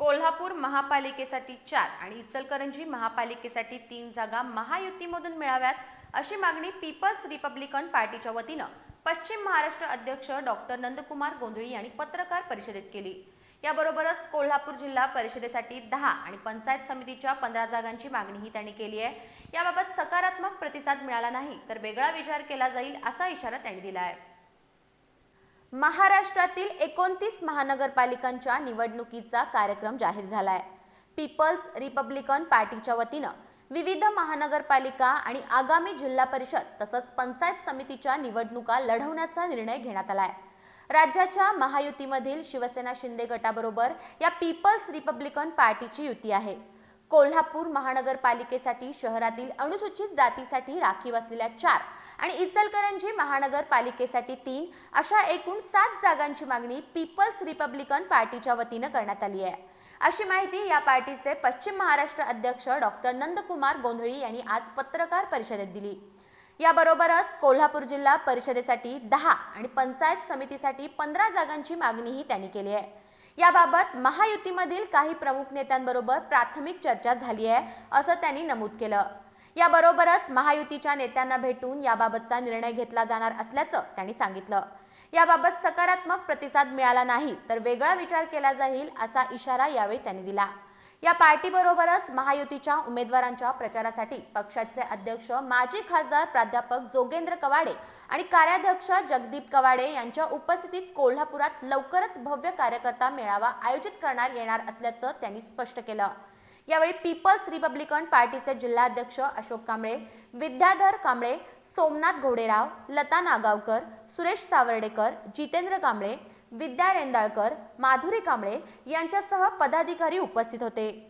कोल्हापूर महापालिकेसाठी चार आणि इचलकरंजी महापालिकेसाठी तीन जागा महायुतीमधून मिळाव्यात अशी मागणी पीपल्स रिपब्लिकन पार्टीच्या वतीनं पश्चिम महाराष्ट्र अध्यक्ष डॉक्टर नंदकुमार गोंधळी यांनी पत्रकार परिषदेत केली. याबरोबरच कोल्हापूर जिल्हा परिषदेसाठी दहा आणि पंचायत समितीच्या पंधरा जागांची मागणीही त्यांनी केली आहे. याबाबत सकारात्मक प्रतिसाद मिळाला नाही तर वेगळा विचार केला जाईल असा इशारा त्यांनी दिला आहे. महाराष्ट्रातील एकोणतीस महानगरपालिकांच्या निवडणुकीचा कार्यक्रम जाहीर झालाय. पीपल्स रिपब्लिकन पार्टीच्या वतीनं विविध महानगरपालिका आणि आगामी जिल्हा परिषद तसंच पंचायत समितीच्या निवडणुका लढवण्याचा निर्णय घेण्यात आलाय. राज्याच्या महायुतीमधील शिवसेना शिंदे गटाबरोबर या पीपल्स रिपब्लिकन पार्टीची युती आहे. कोल्हापूर महानगरपालिकेसाठी शहरातील अनुसूचित जातीसाठी राखीव असलेल्या चार आणि इचलकरंजी महानगरपालिकेसाठी तीन अशा एकूण सात जागांची मागणी पीपल्स रिपब्लिकन पार्टीच्या वतीनं करण्यात आली आहे. अशी माहिती या पार्टीचे पश्चिम महाराष्ट्र अध्यक्ष डॉक्टर नंदकुमार गोंधळी यांनी आज पत्रकार परिषदेत दिली. याबरोबरच कोल्हापूर जिल्हा परिषदेसाठी दहा आणि पंचायत समितीसाठी पंधरा जागांची मागणीही त्यांनी केली आहे. याबाबत महायुतीमधील काही प्रमुख नेत्यांबरोबर प्राथमिक चर्चा झाली आहे असं त्यांनी नमूद केलं. याबरोबरच महायुतीच्या नेत्यांना भेटून याबाबतचा निर्णय घेतला जाणार असल्याचं त्यांनी सांगितलं. याबाबत सकारात्मक प्रतिसाद मिळाला नाही तर वेगळा विचार केला जाईल असा इशारा यावेळी त्यांनी दिला. या पार्टीबरोबरच महायुतीच्या उमेदवारांच्या प्रचारासाठी पक्षाचे अध्यक्ष माजी खासदार प्राध्यापक जोगेंद्र कवाडे आणि कार्याध्यक्ष जगदीप कवाडे यांच्या उपस्थितीत कोल्हापुरात लवकरच भव्य कार्यकर्ता मेळावा आयोजित करण्यात येणार असल्याचं त्यांनी स्पष्ट केलं. यावेळी पीपल्स रिपब्लिकन पार्टीचे जिल्हाध्यक्ष अशोक कांबळे विद्याधर कांबळे सोमनाथ घोडेराव लता नागावकर सुरेश सावर्डेकर जितेंद्र कांबळे विद्या रेंदाळकर माधुरी कांबळे यांच्यासह पदाधिकारी उपस्थित होते.